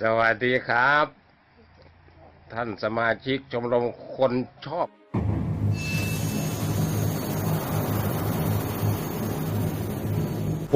สวัสดีครับ ท่านสมาชิกชมรมคนชอบ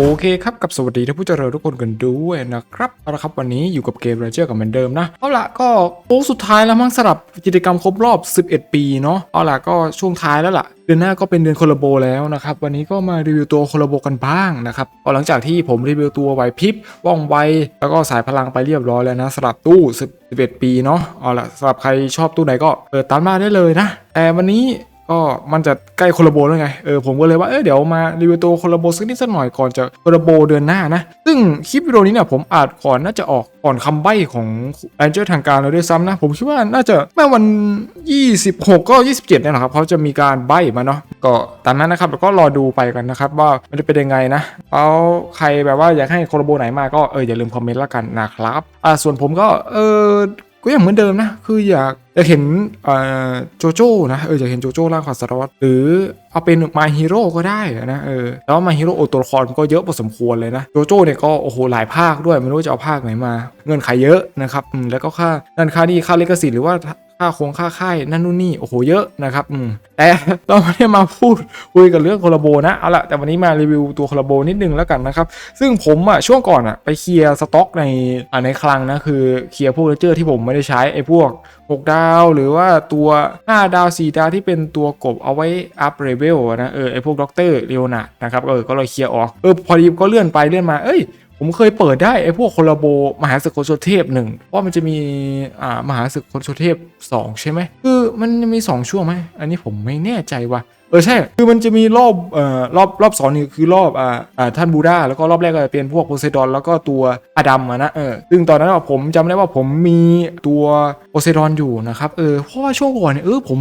โอเคครับกับสวัสดีท่านผู้เจริญทุกคนกันด้วยนะครับเอาละครับวันนี้อยู่กับเกมเรเจอร์กับเหมือนเดิมนะเอาละก็โค้งสุดท้ายแล้วมั้งสำหรับกิจกรรมครบรอบ 11 ปีเนาะเอาละก็ช่วงท้ายแล้วล่ะเดือนหน้าก็เป็นเดือนโคลาโบแล้วนะครับวันนี้ก็มารีวิวตัวโคลาโบกันบ้างนะครับเอาหลังจากที่ผมรีวิวตัวไหวพริบว่องไวแล้วก็สายพลังไปเรียบร้อยแล้วนะสำหรับตู้ 11 ปีเนาะเอาละสำหรับใครชอบตู้ไหนก็เปิดตามมาได้เลยนะแต่วันนี้ ก็มันจะใกล้โคลาโบแล้วไง เออผมก็เลยว่าเออเดี๋ยวมารีวิวตัวโคลาโบสักนิดสักหน่อยก่อนจะโคลาโบเดือนหน้านะ ซึ่งคลิปวิดีโอนี้เนี่ยผมอาจก่อนน่าจะออกก่อนคำใบ้ของแอนเจอร์ทางการเลยด้วยซ้ำนะ ผมคิดว่าน่าจะแม่วัน 26 ก็ 27เนี่ยนะครับเขาจะมีการใบ้มาเนาะก็ตามนั้นนะครับแล้วก็รอดูไปกันนะครับว่ามันจะเป็นยังไงนะแล้วใครแบบว่าอยากให้โคลาโบไหนมาก็เอออย่าลืมคอมเมนต์ละกันนะครับอ่าส่วนผมก็เออ ก็อย่างเหมือนเดิมนะ คืออยากอยากเห็นโจโจ้นะ เอออยากเห็นโจโจ้ล่างของสารวัตรหรือเอาเป็นมาฮีโร่ก็ได้นะเออแล้วมาฮีโร่โอตัวละครก็เยอะพอสมควรเลยนะโจโจ้เนี่ยก็โอ้โหหลายภาคด้วยไม่รู้จะเอาภาคไหนมา เงินขายเยอะนะครับแล้วก็ค่านั่นค่านี่ค่าลิขสิทธิ์หรือว่า ค่าโครงค่าค่ายนั่นนู่นนี่โอ้โหเยอะนะครับอืมแต่เราไม่ได้มาพูดคุยกันเรื่องโคลาโบนะเอาละแต่วันนี้มารีวิวตัวโคลาโบนิดนึงแล้วกันนะครับ ซึ่งผมอะช่วงก่อนอะไปเคลียร์สต็อกในอ่าในคลังนะคือเคลียร์พวกเลเจอร์ที่ผมไม่ได้ใช้ไอ้พวก 6 ดาว หรือว่าตัว 5 ดาว 4 ดาวที่เป็นตัวกบเอาไว้อัพเลเวลนะเออไอ้พวกด็อกเตอร์เลโอนานะครับเออก็เลยเคลียร์ออกเออพอดีก็เลื่อนไปเลื่อนมาเอ้ย ผมเคยเปิดได้ไอ้พวกคอลาโบมหาศึกคนโชเทพหนึ่งเพราะมันจะมีอ่ามหาศึกคนโชเทพ 2 ใช่ไหมคือมันมี 2 ช่วงไหมอันนี้ผมไม่แน่ใจว่ะ เออใช่ คือมันจะมีรอบเอ่อรอบรอบสองนี่คือรอบอ่าอ่าท่านบูดาแล้วก็รอบแรกก็จะเป็นพวกโพไซดอนแล้วก็ตัวอดัมอะนะเออซึ่งตอนนั้นผมจำได้ว่าผมมีตัวโพไซดอนอยู่นะครับเออเพราะว่าช่วงก่อนเนี่ยเออผม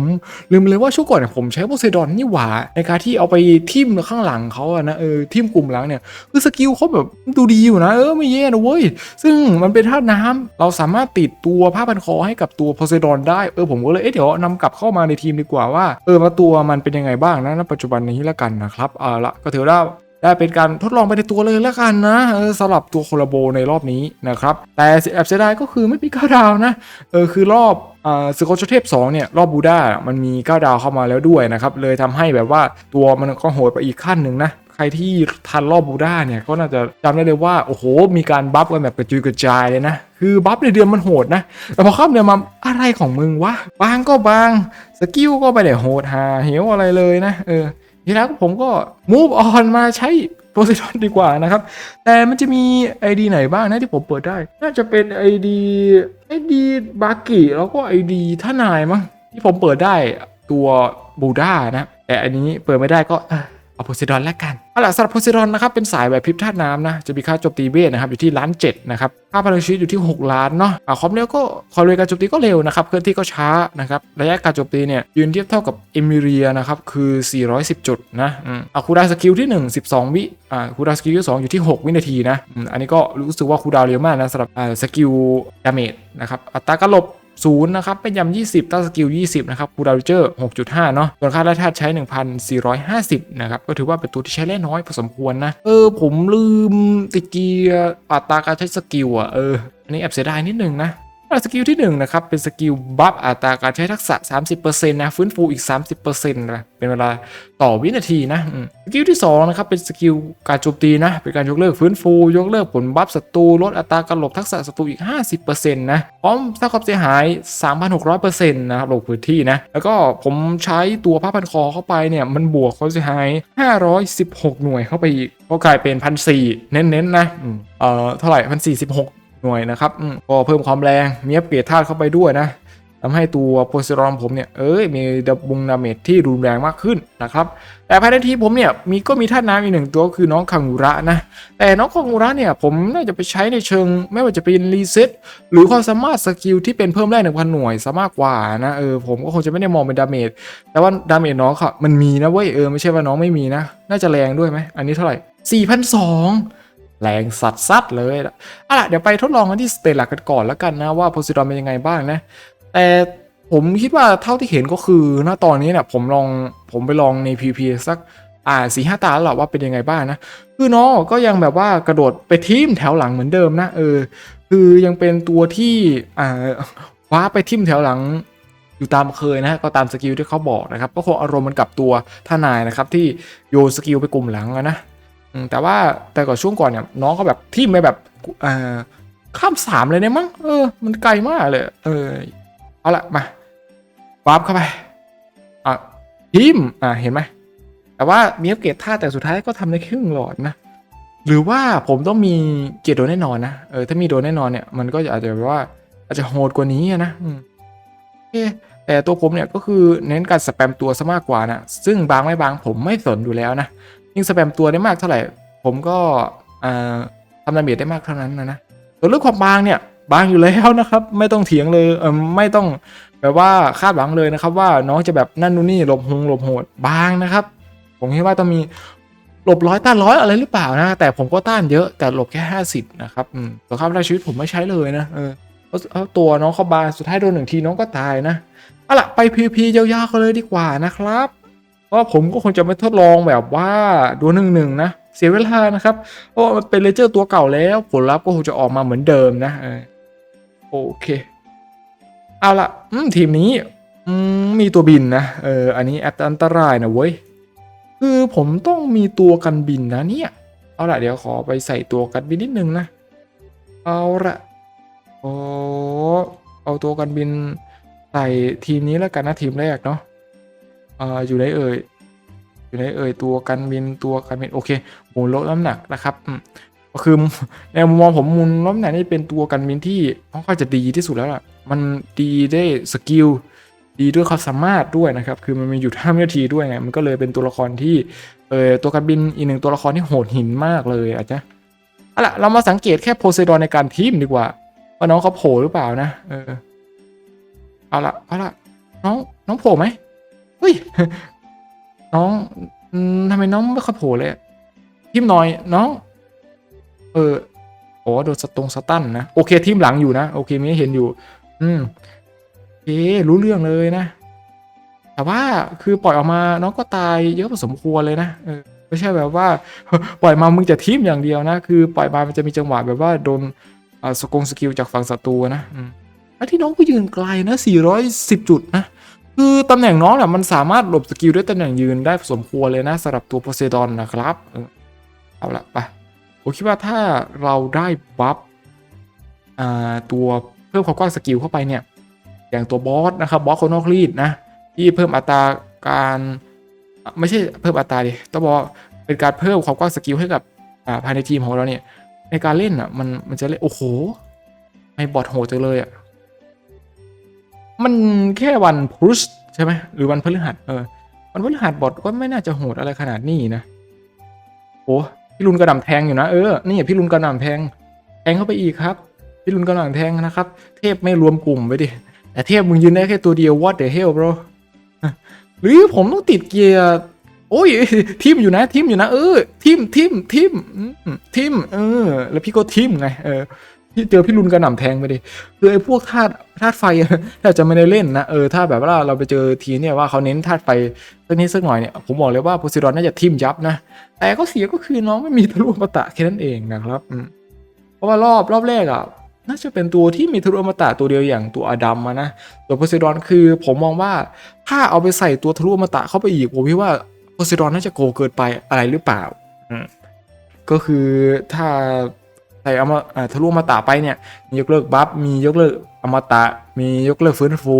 ลืมเลยว่าช่วงก่อนเนี่ยผมใช้โพไซดอนนี่หว่าในการที่เอาไปทิมข้างหลังเขาอะนะเออทิมกลุ่มหลังเนี่ยคือสกิลเขาแบบดูดีอยู่นะเออไม่แย่นะเว้ยซึ่งมันเป็นธาตุน้ำเราสามารถติดตัวผ้าพันคอให้กับตัวโพไซดอนได้เออผมก็เลยเอ๊ะเดี๋ยวนำกลับเข้ามาในทีมดีกว่าว่าเออว่าตัวมันเป็นยังไงบ้างนะณปัจจุบันนี้แล้วกันนะครับเอาละก็ถือว่าได้เป็นการทดลองไปในตัวเลยแล้วกันนะสำหรับตัวโคลาโบในรอบนี้นะครับ แต่แอบเสียดายก็คือไม่มีก้าดาวนะเออคือรอบสกอตเทพ2เนี่ยรอบบูดามันมีก้าดาวเข้ามาแล้วด้วยนะครับเลยทำให้แบบว่าตัวมันก็โหดไปอีกขั้นหนึ่งนะ ใครที่ทันรอบบูด้าเนี่ยก็น่าจะจำได้เลยว่า โอ้โห มีการบัฟกันแบบกระจุยกระจายเลยนะ คือบัฟในเดือนมันโหดนะ แต่พอข้ามเดือนมาอะไรของมึงวะ บางก็บาง สกิลก็ไม่ได้โหดหาเหวอะไรเลยนะ เออ ทีแล้วผมก็ move on มาใช้โพไซดอนดีกว่านะครับ แต่มันจะมี ID ไหนบ้างนะที่ผมเปิดได้ น่าจะเป็น ID ID บากิแล้วก็ ID ท่านายมั้งที่ผมเปิดได้ตัวบูด้านะ แต่อันนี้เปิดไม่ได้ก็ เอาโพไซดอนแล้วกันเอาล่ะสำหรับโพไซดอนนะครับเป็นสายแบบพริบธาตุน้ำนะจะมีค่าโจมตีเวทนะครับอยู่ที่ล้านเจ็ดนะครับค่าพลังชีวิตอยู่ที่ 6 ล้านเนาะอ่าความเร็วก็ความเร็วการโจมตีก็เร็วนะครับเคลื่อนที่ก็ช้านะครับระยะการโจมตีเนี่ยยืนเทียบเท่ากับเอมิเรียนะครับคือ 410 จุดนะอ่าคูดาสกิลที่ 1 12 วิอ่าคูดาสกิลที่2อยู่ที่ 6 วินาทีนะอันนี้ก็รู้สึกว่าคูดาวเร็วมากนะสำหรับอ่าสกิลดาเมจนะครับอัตราการหลบ ศูนย์นะครับเป็นยำ20ตั้งสกิล 20 นะครับคูดาวเจอร์ 6.5 เนาะส่วนค่าแร่ธาตุใช้ 1,450 นะครับ ก็ถือว่าเป็นตัวที่ใช้แร่น้อยพอสมควรนะ เออ ผมลืมติเกียร์อัตราการใช้สกิลอะ เออ อันนี้แอบเสียดายนิดนึงนะ สกิลที่1นะครับเป็นสกิลบัฟอัตราการใช้ทักษะ 30%นะฟื้นฟูอีก 30%นะเป็นเวลาต่อวินาทีนะสกิลที่2นะครับเป็นสกิลการโจมตีนะเป็นการยกเลิกฟื้นฟูยกเลิกผลบัฟศัตรูลดอัตราการหลบทักษะศัตรูอีก 50%นะพร้อมสร้างความเสียหาย 3,600%นะครับหลบพื้นที่นะแล้วก็ผมใช้ตัวผ้าพันคอเข้าไปเนี่ยมันบวกความเสียหาย 516 หน่วยเข้าไปอีกก็กลายเป็น 1,400 เน้นๆนะเอ่อเท่าไหร่1,416ห น่วยนะครับก็เพิ่มความแรงมีอัปเกรดธาตุเข้าไปด้วยนะทำให้ตัวโพซิรอนผมเนี่ยเอ้ยมีดับบุงดาเมจที่รุนแรงมากขึ้นนะครับแต่ภายในทีผมเนี่ยมีก็มีธาตุน้ำอีกหนึ่งตัวคือน้องคังุระนะแต่น้องคังุระเนี่ยผมน่าจะไปใช้ในเชิง ไม่ว่าจะเป็นรีเซ็ตหรือความสามารถสกิลที่เป็นเพิ่มแร่หนึ่งพันหน่วยซะมากกว่านะเออผมก็คงจะไม่ได้มองเป็นดาเมจแต่ว่าดาเมจน้องค่ะมันมีนะเว้ยเออไม่ใช่ว่าน้องไม่มีนะ น่าจะแรงด้วยไหมอันนี้เท่าไหร่4,200 แรงสัดซัดเลยอะล่ะเดี๋ยวไปทดลองกันที่สเตจหลักกันก่อนแล้วกันนะว่าโพซิดอนเป็นยังไงบ้างนะ แต่ผมคิดว่าเท่าที่เห็นก็คือณตอนนี้เนี่ยผมลองผมไปลองใน PP สักอ่าสี่ห้าตาแล้วแหละว่าเป็นยังไงบ้างนะ คือน้องก็ยังแบบว่ากระโดดไปทิมแถวหลังเหมือนเดิมนะเออ คือยังเป็นตัวที่อ่าว้าไปทิมแถวหลังอยู่ตามเคยนะก็ตามสกิลที่เขาบอกนะครับ ก็คงอารมณ์มันกับตัวท่านายนะครับที่โยนสกิลไปกลุ่มหลังนะ แต่ว่าแต่ก่อนช่วงก่อนเนี่ยน้องก็แบบทิมไปแบบข้ามสามเลยเนี่ยมั้งเออ มันไกลมากเลย เออเอาละมาวับเข้าไปอะทิมอ่าเห็นไหมแต่ว่ามีอัปเกรดท่าแต่สุดท้ายก็ทำได้ครึ่งหลอดนะหรือว่าผมต้องมีเกียร์โดนแน่นอนนะเออถ้ามีโดนแน่นอนเนี่ยมันก็อาจจะแบบว่า อาจจะโหดกว่านี้อะนะอืมโอแต่ตัวผมเนี่ยก็คือเน้นการสแปมตัวซะมากกว่านะซึ่งบางไม่บางผมไม่สนอยู่แล้วนะ ยิ่งสแปมตัวได้มากเท่าไหร่ ผมก็ทำดาเมจได้มากเท่านั้นนะนะส่วนเรื่องความบางเนี่ยบางอยู่แล้วนะครับ ไม่ต้องเถียงเลยเออไม่ต้องแบบว่าคาดหวังเลยนะครับ ว่าน้องจะแบบนั่นนู่นนี่หลบหงหลบโหดบางนะครับ ผมคิดว่าต้องมีหลบร้อยต้านร้อยอะไรหรือเปล่านะ แต่ผมก็ต้านเยอะแต่หลบแค่ห้าสิบนะครับอืมตัวข้ามราชีวิตผมไม่ใช้เลยนะเออเพราะตัวน้องเขาบานสุดท้ายโดนหนึ่งทีน้องก็ตายนะเอาล่ะไปพีพียาวๆกันเลยดีกว่านะครับ เพราผมก็คงจะไม่ทดลองแบบว่าดวลหนึ่งหนึ่งนะ เสียเวลานะครับ เพราะมันเป็นเลเจอร์ตัวเก่าแล้ว ผลลัพธ์ก็คงจะออกมาเหมือนเดิมนะโอเค เอาละทีมนี้มีตัวบินนะ เออ อันนี้แอันตรายนะเว้ย คือผมต้องมีตัวกันบินนะเนี่ย เอาละเดี๋ยวขอไปใส่ตัวกันบินนิดนึงนะ เอาละโอ้เอาตัวกันบินใส่ทีมนี้แล้วกันนะทีมแรกเนาะ อ่าอยู่ไหนเอ่ยอยู่ไหนเอ่ยตัวกันบินตัวกันบินโอเคหมุนลดน้ำหนักนะครับก็คือในมุมมองผมหมุนลดน้ำหนักนี่เป็นตัวกันบินที่ค่อนข้างจะดีที่สุดแล้วล่ะมันดีได้สกิลดีด้วยความสามารถด้วยนะครับ คือมันมีอยู่ท่าวินาทีด้วยไง มันก็เลยเป็นตัวละครที่ เออตัวการบินอีกหนึ่งตัวละครที่โหดหินมากเลยอาจจะเอาล่ะ เรามาสังเกตแค่โพไซดอนในการทีมดีกว่า ว่าน้องเขาโผล่หรือเปล่านะ เออ เอาละเอาละน้อง น้องโผล่ไหม ฮ้ย น้องทำไมน้องไม่ค่อยโผล่เลยทีมหน่อยน้อง เออโอ้โดนสตรงสตันนะโอเคทีมหลังอยู่นะโอเคมีเห็นอยู่ อืมเอ๊รู้เรื่องเลยนะ แต่ว่าคือปล่อยออกมาน้องก็ตายเยอะพอสมควรเลยนะเออไม่ใช่แบบว่า ปล่อยมามึงจะทิมอย่างเดียวนะ คือปล่อยมามันจะมีจังหวะแบบว่าโดนสกงสกิลจากฝั่งศัตรูนะอืมแล้วที่น้องก็ยืนไกลนะ410 จุดนะ คือตำแหน่งน้องเนี่ยมันสามารถหลบสกิลด้วยตำแหน่งยืนได้สมควรเลยนะสำหรับตัวโพไซดอนนะครับ เอาละไปผมคิดว่าถ้าเราได้บัฟตัวเพิ่มความกว้างสกิลเข้าไปเนี่ย อย่างตัวบอสนะครับบอสคนนอกรีดนะที่เพิ่มอัตราการไม่ใช่เพิ่มอัตราดิต้องบอกเป็นการเพิ่มความกว้างสกิลให้กับภายในทีมของเราเนี่ยในการเล่นอะมันมันจะเล่นโอ้โหไม่บอทโหดจังเลยอะ มันแค่วันพุธใช่ไหมหรือวันพฤหัสเออวันพฤหัสบอทก็ไม่น่าจะโหดอะไรขนาดนี้นะโอ้พี่รุนกระหน่ำแทงอยู่นะเออนี่พี่รุนกระหน่ำแทงแทงเข้าไปอีกครับ พี่รุนกำลังแทงนะครับ เทพไม่รวมกลุ่มไปดิแต่เทพมึงยืนได้แค่ตัวเดียว what the hell bro หรือผมต้องติดเกียร์โอ้ยทิมอยู่นะทิมอยู่นะเออทิมทิมทิมทิมเออ แล้วพี่ก็ทิมไงเออ เจอพี่รุนกระหน่ำแทงไปดิคือไอ้พวกธาตุธาตุไฟถ้าจะไม่ได้เล่นนะเออถ้าแบบว่าเราไปเจอทีเนี่ยว่าเขาเน้นธาตุไฟสักนิดสักหน่อยเนี่ยผมบอกเลยว่าโพซิดอนน่าจะทิมยับนะแต่ก็เสียก็คือน้องไม่มีทะลุอมตะแค่นั้นเองนะครับเพราะว่ารอบรอบแรกอะน่าจะเป็นตัวที่มีทะลุอมตะตัวเดียวอย่างตัวอดัมมานะตัวโพไซดอนคือผมมองว่าถ้าเอาไปใส่ตัวทะลุอมตะเข้าไปอีกผมคิดว่าโพไซดอนน่าจะโกเกินไปอะไรหรือเปล่าอืมก็คือถ้า ใส่อมาทะลุอมตะไปเนี่ย มียกเลิกบัฟ มียกเลิกอมตะ มียกเลิกฟื้นฟู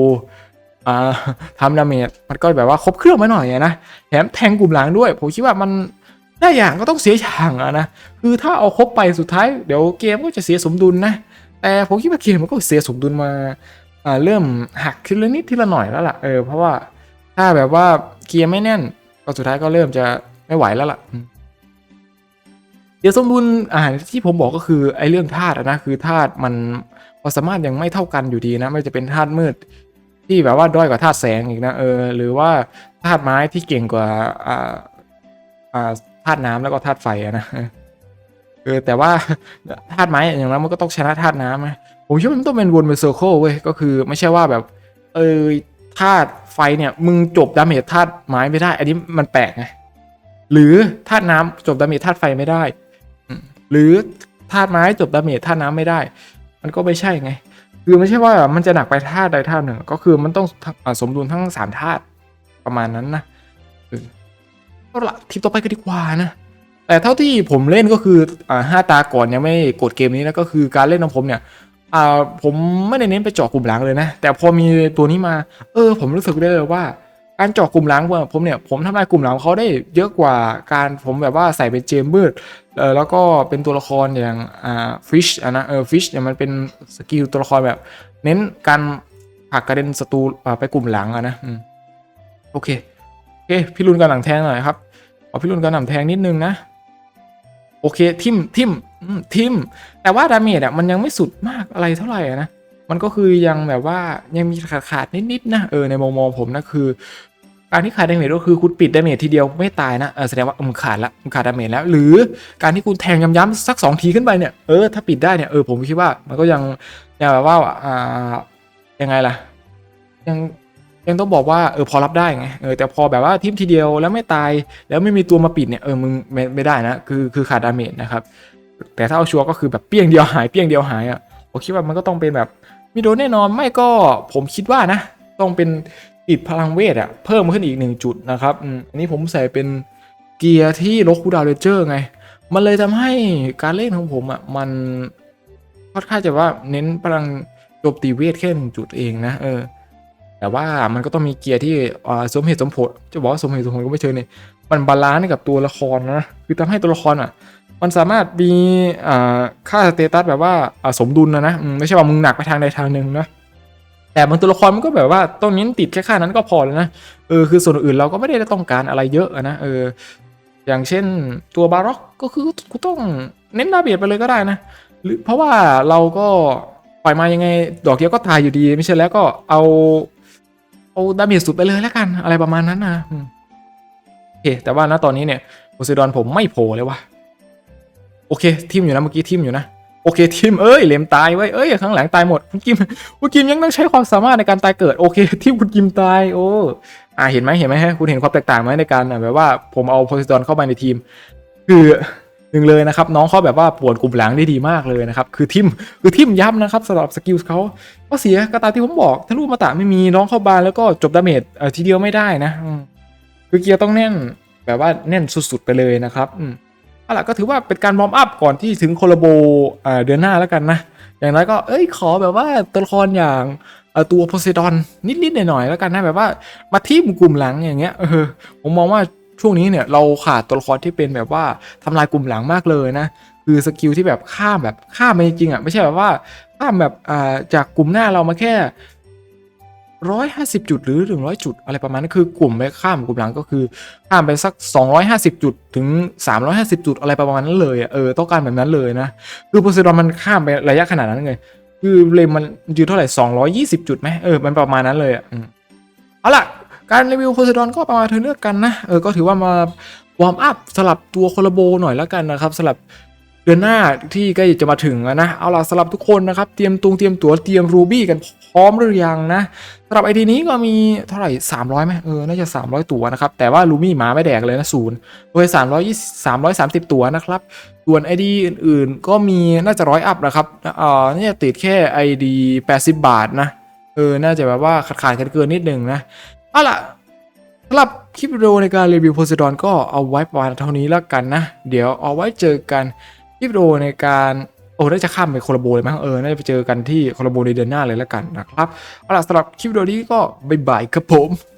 อ่าทำดาเมจ มันก็แบบว่าครบเครื่องไปหน่อยนะ แถมแทงกลุ่มหลังด้วย ผมคิดว่ามันได้อย่างก็ต้องเสียอย่างอะนะ คือถ้าเอาครบไปสุดท้ายเดี๋ยวเกมก็จะเสียสมดุลนะ แต่ผมคิดว่าเกมมันก็เสียสมดุลมาอ่าเริ่มหักทีละนิดทีละหน่อยแล้วล่ะ เออ เพราะว่าถ้าแบบว่าเกียร์ไม่แน่น ก็สุดท้ายก็เริ่มจะไม่ไหวแล้วล่ะ เดี๋ยวสมดุลอ่าที่ผมบอกก็คือไอ้เรื่องธาตุอะนะคือธาตุมันความสามารถยังไม่เท่ากันอยู่ดีนะไม่จะเป็นธาตุมืด ที่แบบว่าด้อยกว่าธาตุแสงอีกนะเออหรือว่าธาตุไม้ที่เก่งกว่าอ่าอ่าธาตุน้ำแล้วก็ธาตุไฟอะนะเออแต่ว่าธาตุไม้อย่างนั้นมันก็ต้องชนะธาตุน้ำไหมผมคิดว่ามันต้องเป็นวนเป็นเซอร์เคิลเว้ยก็คือไม่ใช่ว่าแบบ เออธาตุไฟเนี่ยมึงจบดาเมจธาตุไม้ไม่ได้ อันนี้มันแปลกไงหรือธาตุน้ำจบดาเมจธาตุไฟไม่ได้ หรือธาตุไม้จบดาเมจธาตุน้ำไม่ได้ มันก็ไม่ใช่ไง คือไม่ใช่ว่ามันจะหนักไปธาตุใดธาตุหนึ่ง ก็คือมันต้องสมดุลทั้งสามธาตุประมาณนั้นนะเออเอาละทีมต่อไปก็ดีกว่านะแต่เท่าที่ผมเล่นก็คืออ่าห้าตาก่อนยังไม่กดเกมนี้นะก็คือการเล่นของผมเนี่ยอ่าผมไม่ได้เน้นไปเจาะกลุ่มหลังเลยนะ แต่พอมีตัวนี้มา เออ ผมรู้สึกได้เลยว่า การเจาะกลุ่มหลังของผมเนี่ยผมทำลายกลุ่มหลังเขาได้เยอะกว่าการผมแบบว่าใส่เป็นเจมมืดเออแล้วก็เป็นตัวละครอย่างอ่าฟิชอะนะเออฟิชเนี่ยมันเป็นสกิลตัวละครแบบ เน้นการผักกระเด็นศัตรูไปกลุ่มหลังอะนะโอเคโอเคพี่รุนกันหลังแทงหน่อยครับขอพี่รุนกันหลังแทงนิดนึงนะโอเคทิมทิมทิมแต่ว่าดาเมจอะมันยังไม่สุดมากอะไรเท่าไหร่อะนะ มันก็คือยังแบบว่ายังมีขาดขาดนิดๆนะเออในมุมมองผมนะคือการที่ขาดดาเมจก็คือคุณปิดดาเมจทีเดียวไม่ตายนะเออแสดงว่ามึงขาดละมึงขาดดาเมจแล้ว หรือการที่คุณแทงย้ำๆสักสองทีขึ้นไปเนี่ยเออถ้าปิดได้เนี่ยเออผมคิดว่ามันก็ยังยังแบบว่าอ่ายังไงล่ะ ยังยังต้องบอกว่าเออพอรับได้ไงเออแต่พอแบบว่าทิมทีเดียวแล้วไม่ตายแล้วไม่มีตัวมาปิดเนี่ยเออมึงไม่ไม่ได้นะคือคือขาดดาเมจนะครับแต่ถ้าเอาชัวร์ก็คือแบบเปี้ยงเดียวหายเปี้ยงเดียวหายอะผมคิดว่ามันก็ต้องเป็นแบบ มีโดนแน่นอนไม่ก็ผมคิดว่านะ ต้องเป็นติดพลังเวทอะเพิ่มขึ้นอีกหนึ่งจุดนะครับอันนี้ผมใส่เป็นเกียร์ที่ลกคูดาวเลเจอร์ไง มันเลยทำให้การเล่นของผมอะมันค่อนข้างจะว่าเน้นพลังโจมตีเวทแค่หนึ่งจุดเองนะเออแต่ว่ามันก็ต้องมีเกียร์ที่สมเหตุสมผลจะบอกว่าสมเหตุสมผลก็ไม่เชิงเนี่ยมันบาลานซ์กับตัวละครนะคือทำให้ตัวละครอะ มันสามารถมีค่าสเตตัสแบบว่าสมดุลนะนะไม่ใช่ว่ามึงหนักไปทางใดทางหนึ่งนะแต่บางตัวละครมันก็แบบว่าต้องเน้นติดแค่ค่านั้นก็พอแล้วนะเออคือส่วนอื่นเราก็ไม่ได้ต้องการอะไรเยอะนะเอออย่างเช่นตัวบาร็อกก็คือกูต้องเน้นดาเบียดไปเลยก็ได้นะหรือเพราะว่าเราก็ปล่อยมายังไงดอกเดียวก็ตายอยู่ดี ไม่ใช่แล้วก็เอาเอาดาเมจสุดไปเลยแล้วกันอะไรประมาณนั้นนะโอเคแต่ว่าณตอนนี้เนี่ยโพไซดอนผมไม่โผล่เลยว่ะ โอเคทิมอยู่นะเมื่อกี้ทิมอยู่นะโอเคทิมเอ้ยเหลมตายไว้เอ้ยข้างหลังตายหมดคุณกิมคุณกิมยังต้องใช้ความสามารถในการตายเกิดโอเคทิมคุณกิมตายโอ้อ่าเห็นไหมเห็นไหมฮะคุณเห็นความแตกต่างไหมในการแบบว่าผมเอาโพไซดอนเข้ามาในทีม คือหนึ่งเลยนะครับน้องเขาแบบว่าปวดกลุ่มหลังได้ดีมากเลยนะครับคือทิมคือทิมย้ำนะครับสำหรับสกิลเขาก็เสียก็ตาที่ผมบอกถ้าลูกมาตะไม่มีน้องเข้าบานแล้วก็จบดาเมจเออทีเดียวไม่ได้นะคือเกียร์ต้องแน่นแบบว่าแน่นสุดๆไปเลยนะครับอืม เอาล่ะก็ถือว่าเป็นการวอร์มอัพก่อนที่ถึงโคลาโบเดือนหน้าแล้วกันนะ อย่างน้อยก็เอ้ยขอแบบว่าตัวละครอย่างตัวโพไซดอนนิดๆหน่อยๆแล้วกันนะแบบว่ามาทีมกลุ่มหลังอย่างเงี้ยเออผมมองว่าช่วงนี้เนี่ยเราขาดตัวละครที่เป็นแบบว่าทำลายกลุ่มหลังมากเลยนะคือสกิลที่แบบข้ามแบบข้ามไปจริงๆอะไม่ใช่แบบว่าข้ามแบบอ่าจากกลุ่มหน้าเรามาแค่ ร้อยห้าสิบจุดหรือหนึ่งร้อยจุด อะไรประมาณนั้นคือกลุ่มไปข้ามกลุ่มหลังก็คือ ข้ามไปสักสองร้อยห้าสิบจุดถึงสามร้อยห้าสิบจุดอะไรประมาณนั้นเลยเออต้องการแบบนั้นเลยนะคือโพไซดอนมันข้ามไประยะขนาดนั้นเลยคือเลมมันยืนเท่าไหร่สองร้อยยี่สิบจุดไหมเออมันประมาณนั้นเลยอะอืมเอาล่ะการรีวิวโพไซดอนก็ประมาณเธอเลือกกันนะเออก็ถือว่ามาวอร์มอัพสลับตัวโคลาโบหน่อยแล้วกันนะครับสลับเดือนหน้าที่ใกล้จะมาถึงนะ เอาล่ะสำหรับทุกคนนะครับ เตรียมตุงเตรียมตัวเตรียมรูบี้กันพพร้อมหรือยังนะสำหรับไอดีนี้ก็มีเท่าไหร่ 300ไหมเออ น่าจะ 300 ตัวนะครับ แต่ว่ารูบี้หมาไม่แดกเลยนะศูนย์โดย320 330 ตัวนะครับ ส่วน ID อื่นๆ ก็มีน่าจะร้อยอัพนะครับเอ่อน่าจะติดแค่ ID 80 บาทนะ เออ น่าจะแบบว่าขาดขาดกันเกินนิดหนึ่งนะเอาล่ะสำหรับคลิปวิดีโอในการรีวิวโพไซดอนก็เอาไว้ประมาณเท่านี้แล้วกันนะ เดี๋ยวเอาไว้เจอกันคลิปวิดีโอในการ โอ้น่าจะข้ามไปโคลาโบเลยมั้งเออน่าจะไปเจอกันที่โคลาโบในเดือนหน้าเลยแล้วกันนะครับเอาล่ะสำหรับคลิปวิดีโอนี้ก็บายบายครับผม